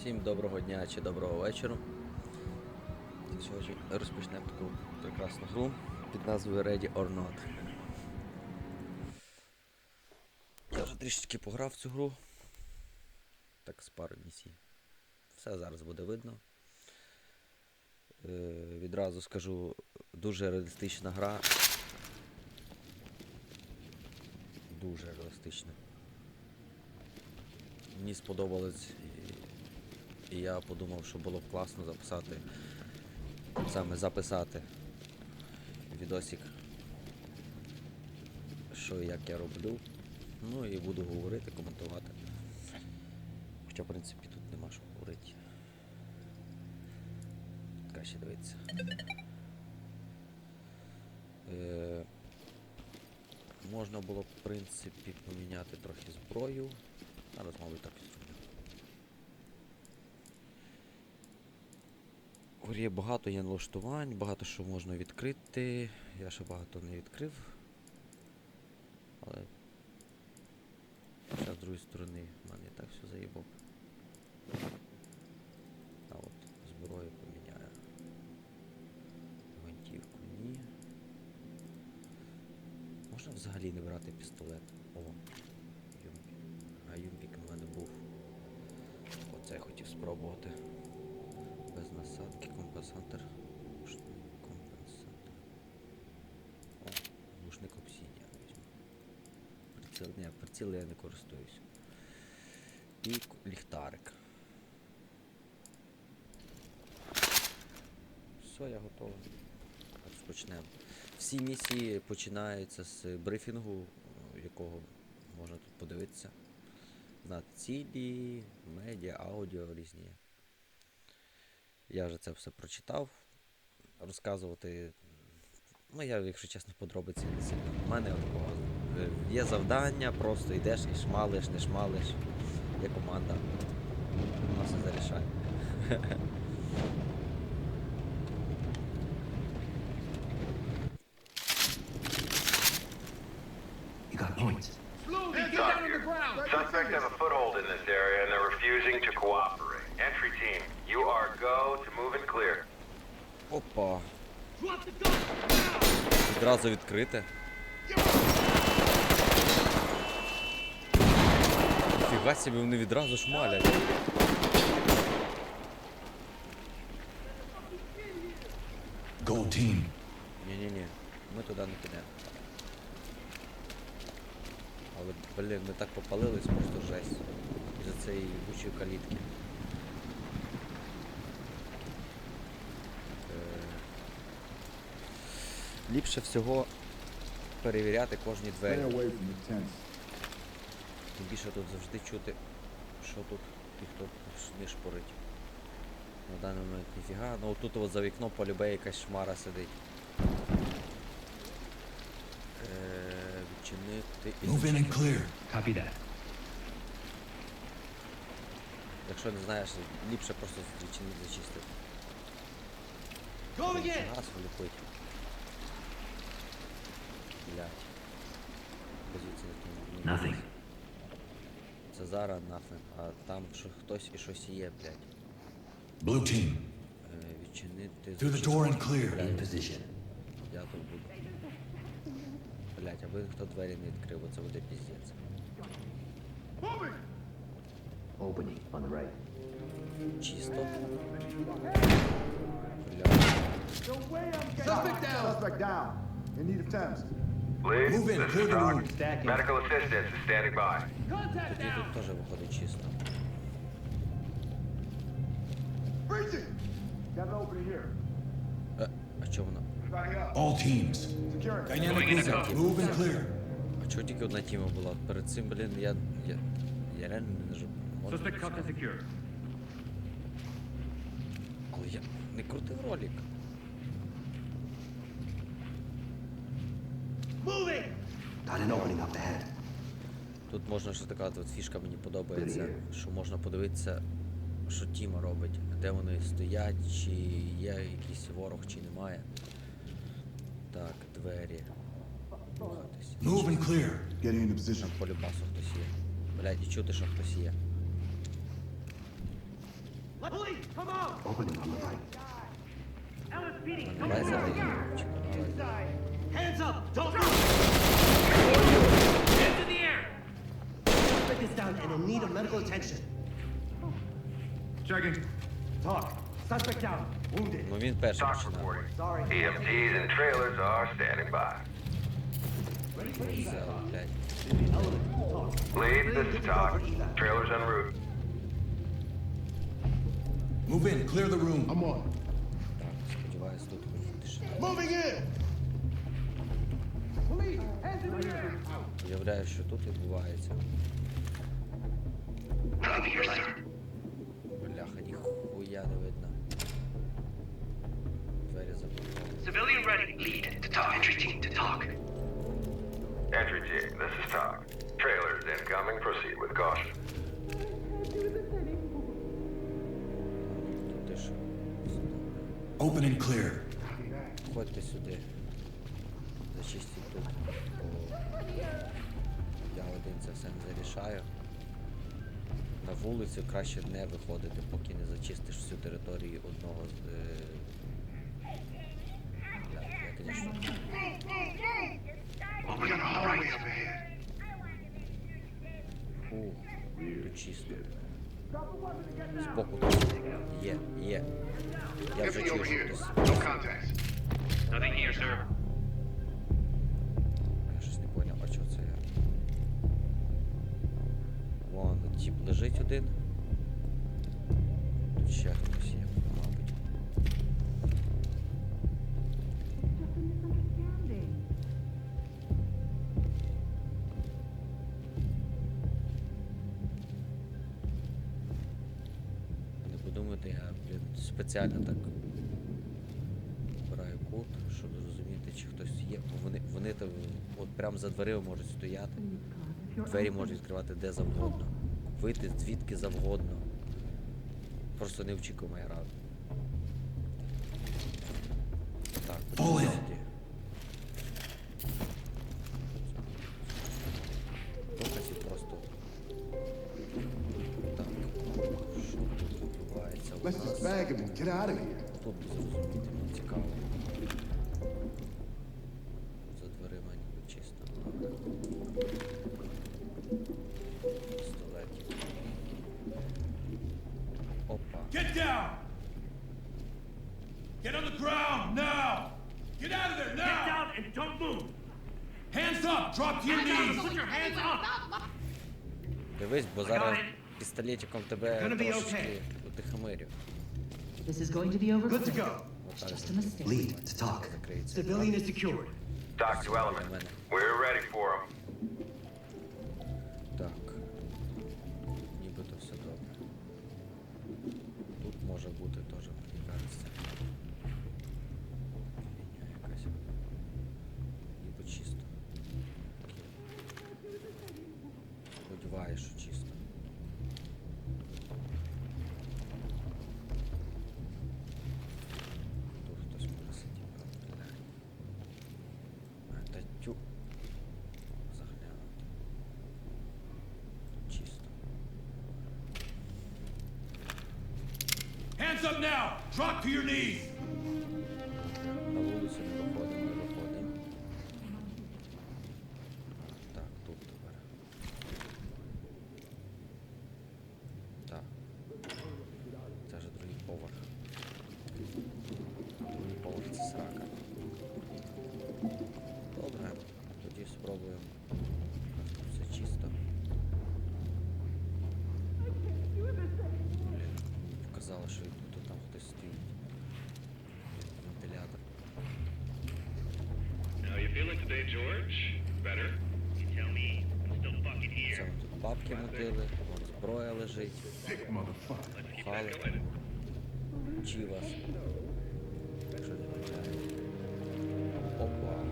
Всім доброго дня чи доброго вечора. Сьогодні розпочнемо таку прекрасну гру під назвою Ready or Not. Я вже трішечки пограв цю гру. Так, з пару місій. Все зараз буде видно. Е, відразу скажу, дуже реалістична гра. Дуже реалістична. Мені сподобалось, і, я подумав, що було б класно записати, саме записати відосик, що і як я роблю. Ну і буду говорити, коментувати. Хоча, в принципі, тут нема що говорити. Краще дивитися. Е, можна було в принципі, поміняти трохи зброю. Зараз, мабуть, так В грі багато є налаштувань, багато що можна відкрити. Я ще багато не відкрив. Але. Зараз з другої сторони в мене і так все заїбав. А от зброю поміняю. Гвинтівку ні. Можна взагалі не брати пістолет. О, юмпік. А юмпік у мене був. Оце я хотів спробувати. Насадки, компенсатор. Компенсатор. О, глушник обсідія візьму. Приціл, ні, приціл я не користуюсь. І ліхтарик. Все, я готовий. Розпочнемо. Всі місії починаються з брифінгу, якого можна тут подивитися. На цілі, медіа, аудіо різні. Я вже це все прочитав. Розказувати. Ну, я, якщо чесно, подробиці не сильно. У мене такого. е, Є завдання, просто йдеш і шмалиш, не шмалиш. Є команда. Вона все зарішає. You got points. Suspects have a foothold in this area and they're refusing to cooperate. Entry team, you are go to move and clear. Опа. Відразу відкрите. Фіга собі вони відразу шмалять. Gold team. Ні-ні-ні, ми туди не підемо. Але, блін, ми так попалились, просто жесть. Із-за цієї ебучої калітки. Ліпше всього перевіряти кожні двері. Тим більше тут завжди чути, що тут і хто не шпорить. На даний момент ніфіга. Ну тут от за вікном полюбе якась шмара сидить. Е, відчинити і Move in and clear. Copy that. Якщо не знаєш, ліпше просто зачистити. Go Блін, зараз нафиг, а там що хтось і щось є, блять. Blue team. Е, відчинити. Through the door and зачинити. clear. Блядь, In position. Я тут буду. Блять, аби хто двері не відкрив, бо це буде піздець. Opening on the right. Чисто. Бля. Suspect down. Suspect down. In need of temps. Please, Move in, clear the room. Medical assistance is standing by. Тоді тут теж виходить чисто. Freezing! Got an opening here. Е, а чого вона? Everybody up. All teams. Securing. Dynamic movement. Move and clear. А чого тільки одна тіма була? Перед цим, блін, я. Я, я реально не нажу. можна Suspect cuffed and secure. Але я не крутив ролик. Got an opening up ahead. Тут можна ще така от фішка мені подобається, що можна подивитися, що Тіма робить, де вони стоять, чи є якийсь ворог, чи немає. Так, двері. Into. Там по любасу хтось є. Блядь, і чути, що хтось є. Opening on the right. Hands up! Don't move! Hands in the air! Suspect is down and in need of medical attention. Checking. Talk. Suspect down. Wounded. Ну він перший Talk починав. reporting. Sorry. EMTs and trailers are standing by. Це, блядь. Lead, this is Talk. Trailers en route. Move in. Clear the room. I'm on. Так, сподіваюсь, тут тишина. Moving in. Уявляю, що тут відбувається. Бляха, ніхуя не видно. Двері заблоковані. Civilian ready. Lead to talk. Entry team to talk. Entry team, this is Talk. Trailers incoming. Proceed with caution. Тут тиша. Open and clear. Ходьте сюди. Зачистіть тут. Бо я один це все не зарішаю. На вулицю краще не виходити, поки не зачистиш всю територію одного з. Е... Я, я, the right. Тут чисто. Збоку. Є, є. Я вже чую, що хтось. Тип лежить один. Тут ще хтось є, мабуть. Не подумайте, я, блін, спеціально так обираю кут, щоб зрозуміти, чи хтось є. Бо вони, вони там от прямо за дверима можуть стояти. Двері можуть відкривати де завгодно. Вийти звідки завгодно. Просто не очікуємо гра. Так, in. Доказів просто. Так. Що тут відбувається у Let's just bag him and get out of here. Тут не зрозуміти, цікаво. Get down! Get on the ground now! Get out of there now! Get down and don't move! Hands up! Drop to your knees! Put your hands up! Дивись, бо зараз пістолетиком тебе Gonna be трошечки okay. утихомирю. This is going to be over Good to quick. go. Отак Just a mistake. Lead to talk. закриється. Civilian is secured. Talk to element. We're ready for them. Hands up now! Drop to your knees! На вулицю не виходимо, не виходимо. Так, тут тепер. Так. Це вже другий поверх. Другий поверх це срака. Добре, тоді спробуємо. Тут все чисто. Блін, вказало, що George? Better? You tell me. I'm still fucking here. Це ми тут бабки мутили, вон зброя лежить. Хали. Чи вас? Якщо не помиляю. Опа.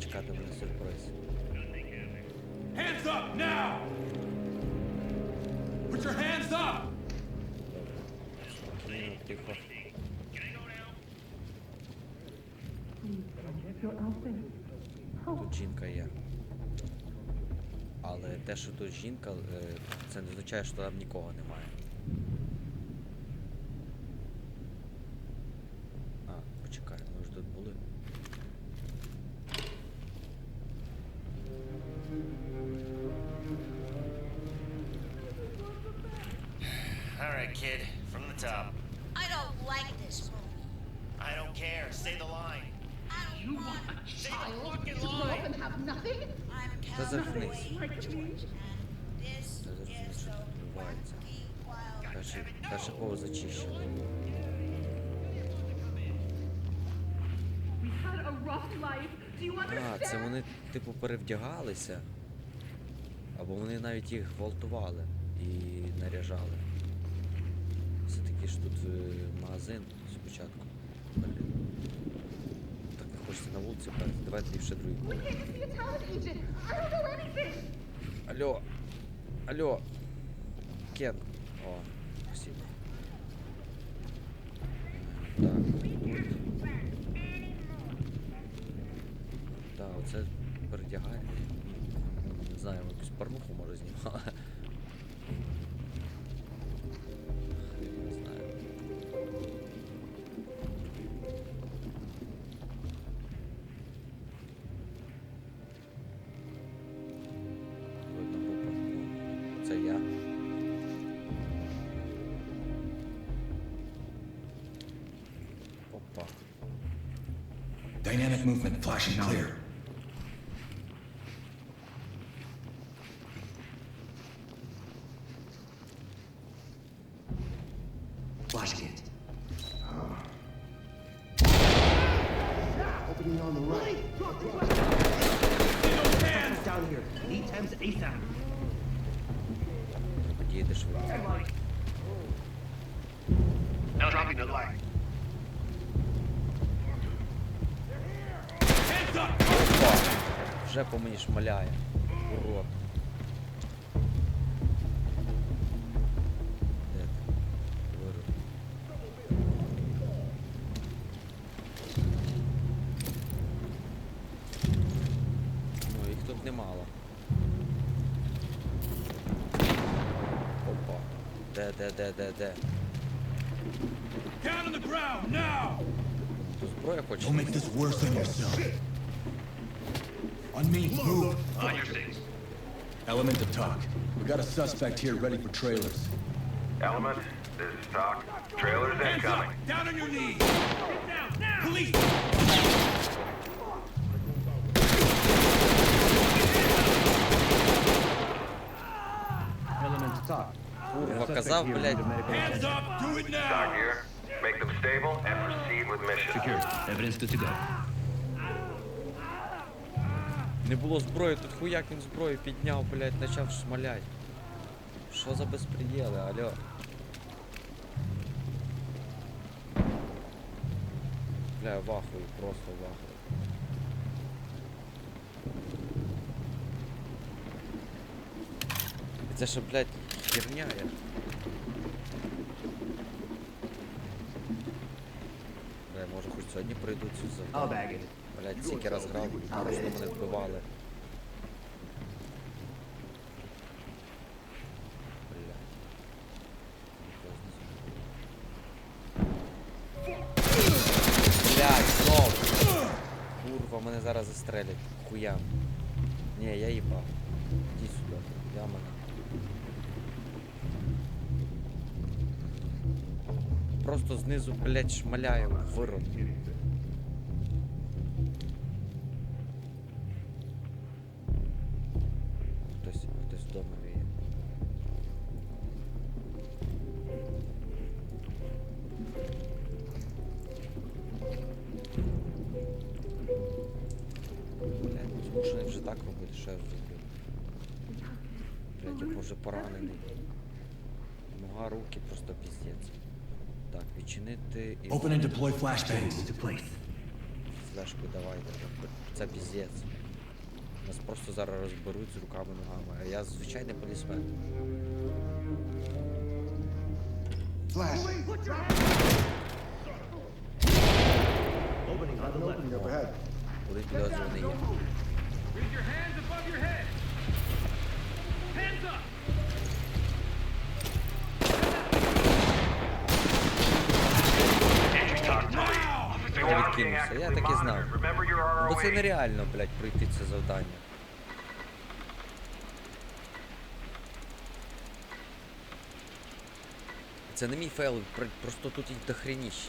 Чекати мене сюрприз. Hands up now! Put your hands up! Спокійно, тихо. Тут жінка є. Але те, що тут жінка, е, це не означає, що там нікого немає. Перший, перший повод зачищено. А, це вони, типу, перевдягалися. Або вони навіть їх гвалтували і наряжали. Все таки ж тут е, магазин спочатку. Хочеться на перейти. Давайте ліпше другий anything. Алло! Алло! Кен! О, спасибо. Так. Так, оце передягання. Не знаю, якусь порнуху може знімали. Dynamic movement flashing clear. Flash it. Ah. Opening on the right. Down here. Need times ASAP. Begeh das Now dropping the light. Вже по мені шмаляє. Урод. Де ти? Вируб. Ну, їх тут немало. Опа. Де, де, де, де, де? Down on the ground, now! Зброя хоче? Don't make this worse on yourself. On me, move. On your six. Element to talk. We got a suspect here ready for trailers. Element, this is Talk. Trailers Hands incoming. up! Down on your knees! Police! Element to talk. Курва, казав, блядь. Hands up! Do it Talk now! here. Make them stable and proceed with mission. Evidence good to go. Не було зброї, тут хуяк він зброю підняв, блядь, почав шмалять. Що за безпреділи, алло? Бля, вахую, просто вахую. Це що, блядь, херня я. Бля, може хоч сьогодні пройдуть цю I'll bag стільки раз грав, просто мене вбивали. Бля. Блять, знов! Курва, мене зараз застрелять. Хуям. Ні, я їбав. Іди сюди, я мене. Просто знизу, блять, шмаляю, вироб. Поранений. Нога, руки, просто піздець. Так, відчинити і Open and deploy flashbangs. To place. флешку давайте. Це піздець. Нас просто зараз розберуть з руками ногами. А я звичайний полісмен. Flash. Opening on the left. Up ahead. Куди підозрюваний є. Raise your hands above your head! Прикинувся. Я так і знав. Бо це нереально, блядь, пройти це завдання. Це не мій фейл, про- просто тут їх дохреніще.